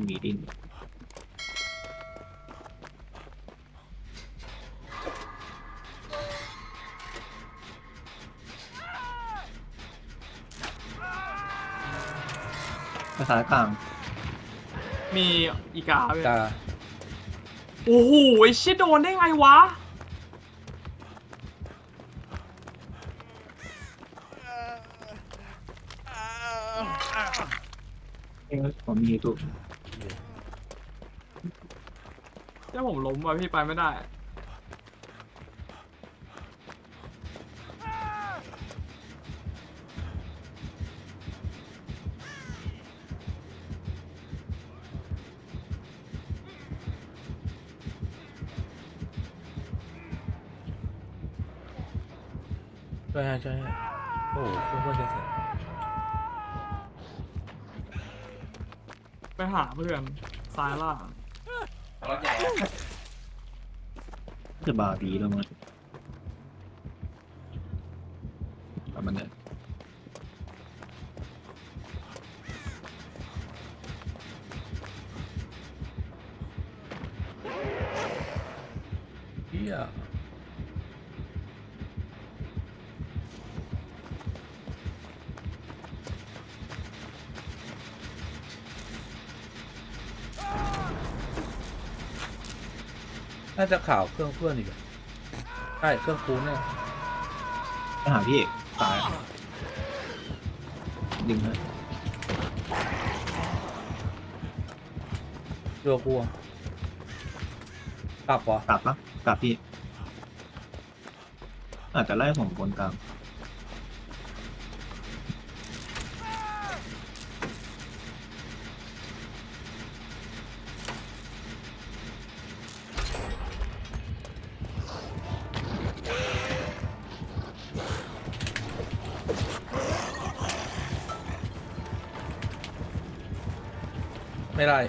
รงนี้ดินภาษายกลางมีอีกาเว้ยกาโอ้โหไอ้ชิดโดนได้ไงวะ เอ้ยผมมีตัว ถ้าผมล้มว่ะพี่ไปไม่ได้ ช่วยให้ช่วยให้โอ้โหเพื่อนเพื่อนจะเสร็จไปหาเพื่อนซ้ายล่าง รถใหญ่อะจะบาร์บีแล้วมั้งทำมันเนี่ยเฮีย น่าจะข่าวเครื่องเพื่อนอีกอะใช่ เครื่องคูนเนี่ยไปหาพี่เอกตายดึงฮะเรือกูอะกลับวะกลับปะกลับพี่ อาจจะไล่ผมบนกลาง ไม่ได้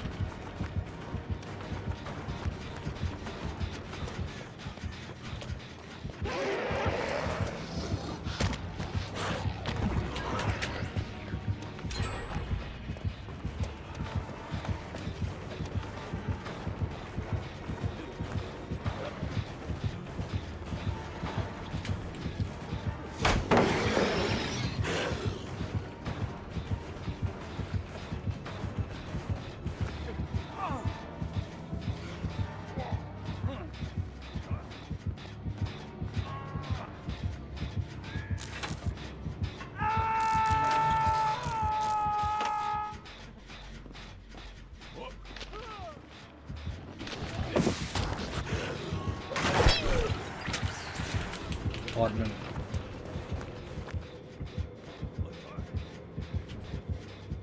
ออดหนึ่ง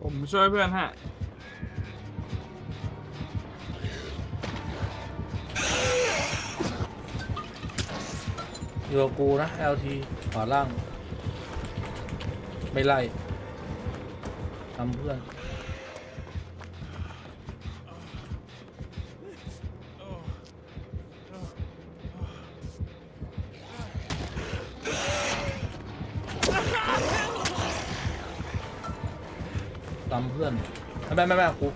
ผมช่วยเพื่อนฮะเรือกูนะ LT ขวาล่าง ไม่ไล่ทำเพื่อน ตามเพื่อนไม่ไม่ไม่ไม่กู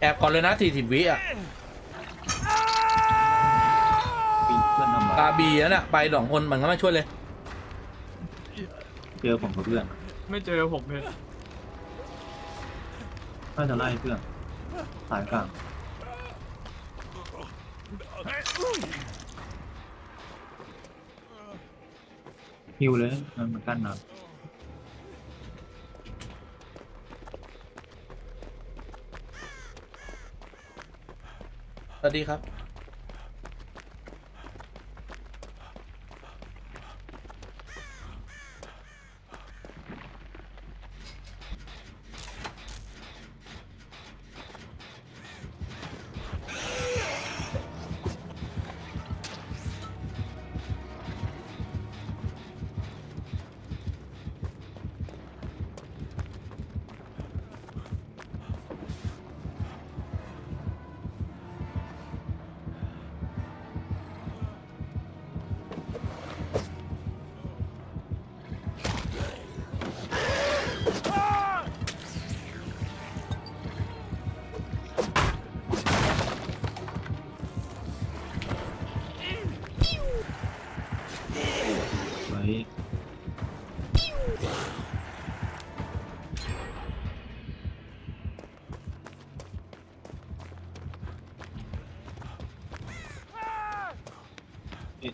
แอบก่อนเลยนะ40วิอะปีเพื่อนทำตามาบีนั่นน่ะไปสองคนมันก็ไม่ช่วยเลย เจอผมกับเพื่อนไม่เจอผมเลยน่าจะไล่เพื่อนสายกลางฮิวเลยมันมันกั้นน้ส วัสดีครับ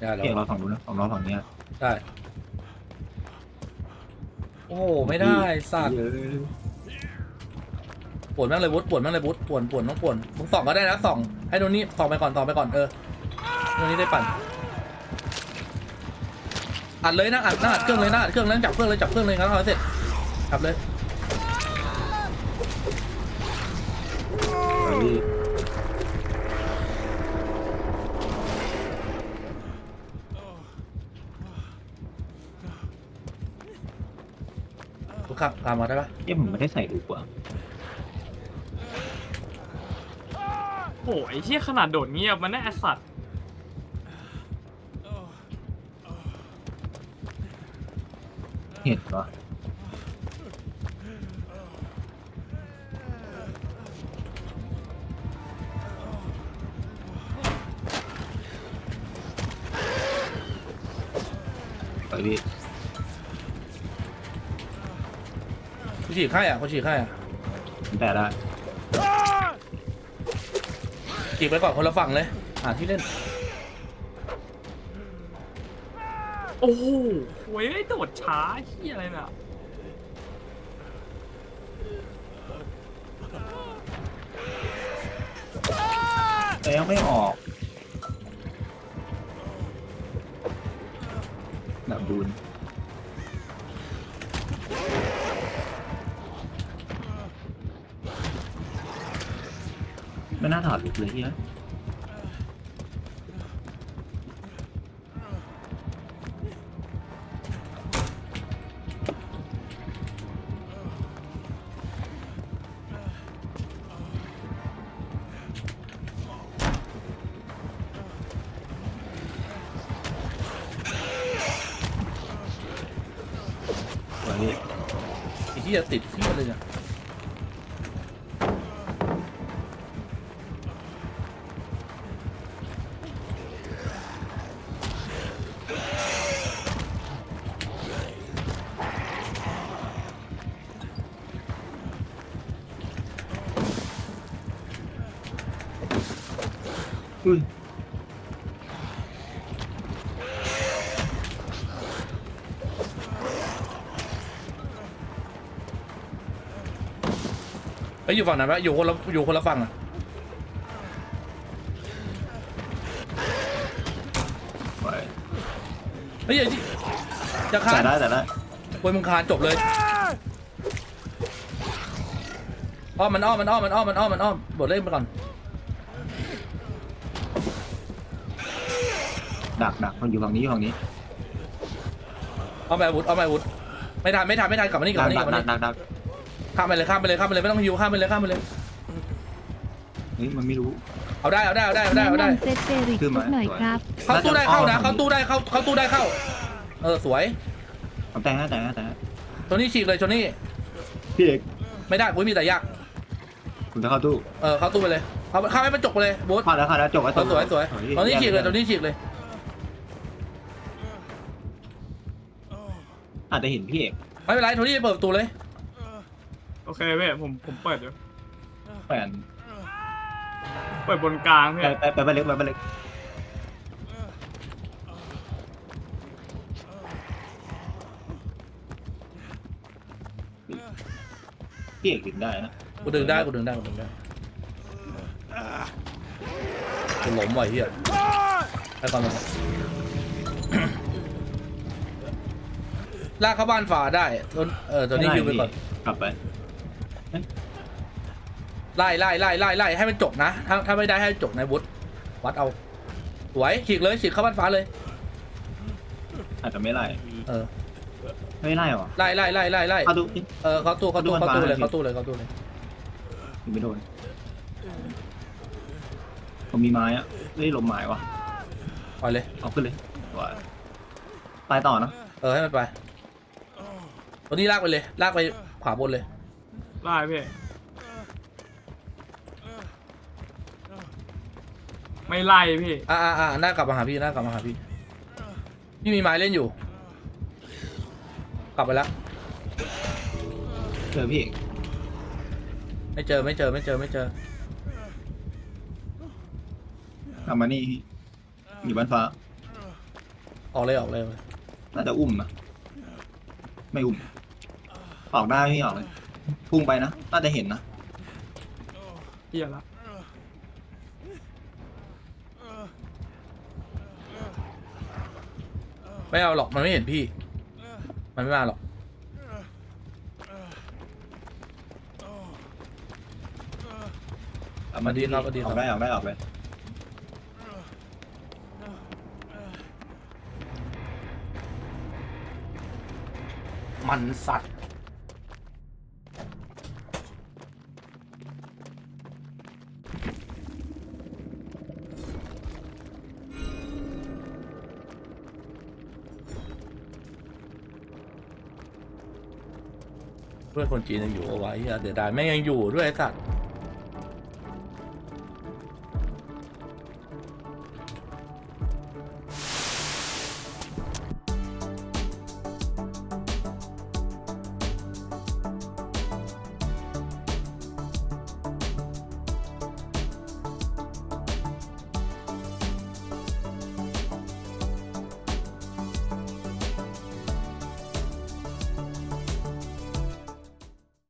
ได้แล้ว เสีงเราฝั่งนู้นนะของเราฝั่งเนี้ยได้ โอ้โห ไม่ได้สัตว์ปวดมากเลยบุฒปวดมากเลยบุฒปวดปวดต้องปวดมึงส่องก็ได้นะส่อง ให้โดนนี่ส่องไปก่อนส่องไปก่อนเออโดนนี่ได้ปั่น อัดเลยนะอัดหน้าอัดเครื่องเลยหน้าอัดเครื่องแล้วจับเครื่องเลยจับเครื่องเลยงั้นเอาให้เสร็จจับเลยไปพี่ทุกขับตามมาได้ปะเอ๊ะผมไม่ได้ใส่ดูกว่าโอ้ยไอ้เชี่ยขนาดโดดเงียบมันน่าไอ้สัตว์ เห็ดวะไปพี่คนฉีกไข้อะคนฉีกไข้อะผมแต่ได้ฉีกไปก่อนคนละฝั่งเลยหาที่เล่น อ้โหโว้ยไอ้โดดช้าเฮียอะไรเนี่ยแต่ยังไม่ออกแบบดูนไม่น่าถอดลุกเลยเฮีย ติดที่เลยเนี่ยอุ้ย ไปอยู่ฝั่งไหนวะอยู่คนละอยู่คนละฝั่งอะไปเฮ้ยอย่าดิจะฆ่าแต่ได้แต่ได้ควยมึงคานจบเลยอ้อมมันอ้อมมันอ้อมมันอ้อมมันอ้อมมันอ้อมบทเล่นไปก่อนดักดักมันอยู่ฝั่งนี้อยู่ฝั่งนี้อ้อมไปอาวุธอ้อมไปอาวุธไม่ทันไม่ทันไม่ทันกลับมานี่กลับดักมานี่ดักกลับมาดักนี่ดักดัก ข้ามไปเลยข้ามไปเลยข้ามไปเลยไม่ต้องหิวข้ามไปเลยข้ามไปเลย เฮ้ยมันไม่รู้ เอาได้เอาได้เอาได้เอาได้เอาได้แนะนำเซตเฟริกขึ้นชุมาดหน่อยครับ เข้าตู้ได้เข้านะน่าจะอ้อมเข้าตู้ได้เข้าเข้าตู้ได้เข้า เออสวยเอาแต่งนะแต่งนะแต่งนะตัวนี้ฉีกเลยตัวนี้พี่เอกไม่ได้กูมีแต่ยากผมจะเข้าตู้เออเข้าตู้ไปเลยเข้าเข้าให้มันจบไปเลยบูธเข้าแล้วเข้าแล้วจบแล้วเออสวยสวยตัวนี้ฉีกเลยตัวนี้นี้ฉีกเลย อาจจะเห็นพี่เอกไม่เป็นไรตัวนี้เปิดประตูเลยโอ เคเว้ยผมผมเปิดอยู่แฟนเปิดบนกลางเพื่ไปอนไปไปไปเล็กไปไปเล็กพี่เอกดึงได้นะกูดึงได้กูดึงได้กูดึงได้กูหล้มว่ะไอ้เฮียให้ก่อนมาลากเข้าบ้านฝาได้ตัวเออตัวนี้ยิวไปก่อนกลับไป ไล่ไล่ไล่ไล่ไล่ให้มันจบนะ ถ้าถ้าไม่ได้ให้จบในวุฒิวัดเอาสวยฉีกเลยฉีกเข้าบ้านฟ้าเลย อาจจะไม่ไล่เออไม่ไล่หรอไล่ไล่ไล่ไล่ไล่เข้าตู้เออเข้าตู้เข้าตู้เข้าเข้าตู้ตู้เลยบ้านฟ้าเข้าตู้เลยเข้าตู้เลยไม่โดนผมมีไม้อะไม่ได้ลมไม้วะปล่อยเลยเอาขึ้นเลยว่าไปต่อนะเออให้มันไปตัวนี้ลากไปเลย ลากไปขวาบนเลย ไล่พี่ไม่ไล่พี่อ่าอ่าอ่าหน้ากลับมาหาพี่หน้ากลับมาหาพี่ พี่มีไม้เล่นอยู่ กลับไปแล้วเจอพี่เอกไม่เจอไม่เจอไม่เจอไม่เจอกลับมานี่อยู่บ้านฟ้าออกเลยออกเลยน่าจะอุ้มนะ ไม่อุ้ม ออกได้พี่ออกเลย พุ่งไปนะน่าจะเห็นนะเฮียละไม่เอาหรอกมันไม่เห็นพี่ มันไม่มาหรอกเอามาดีครับมาดีอคอรับกได้ออกได้ออกเลยมันสัตว์ เพื่อนคนจีนยังอยู่เอาไว้เหี้ยดี๋ยวได้แม่งยังอยู่ด้วยไอ้สัตว์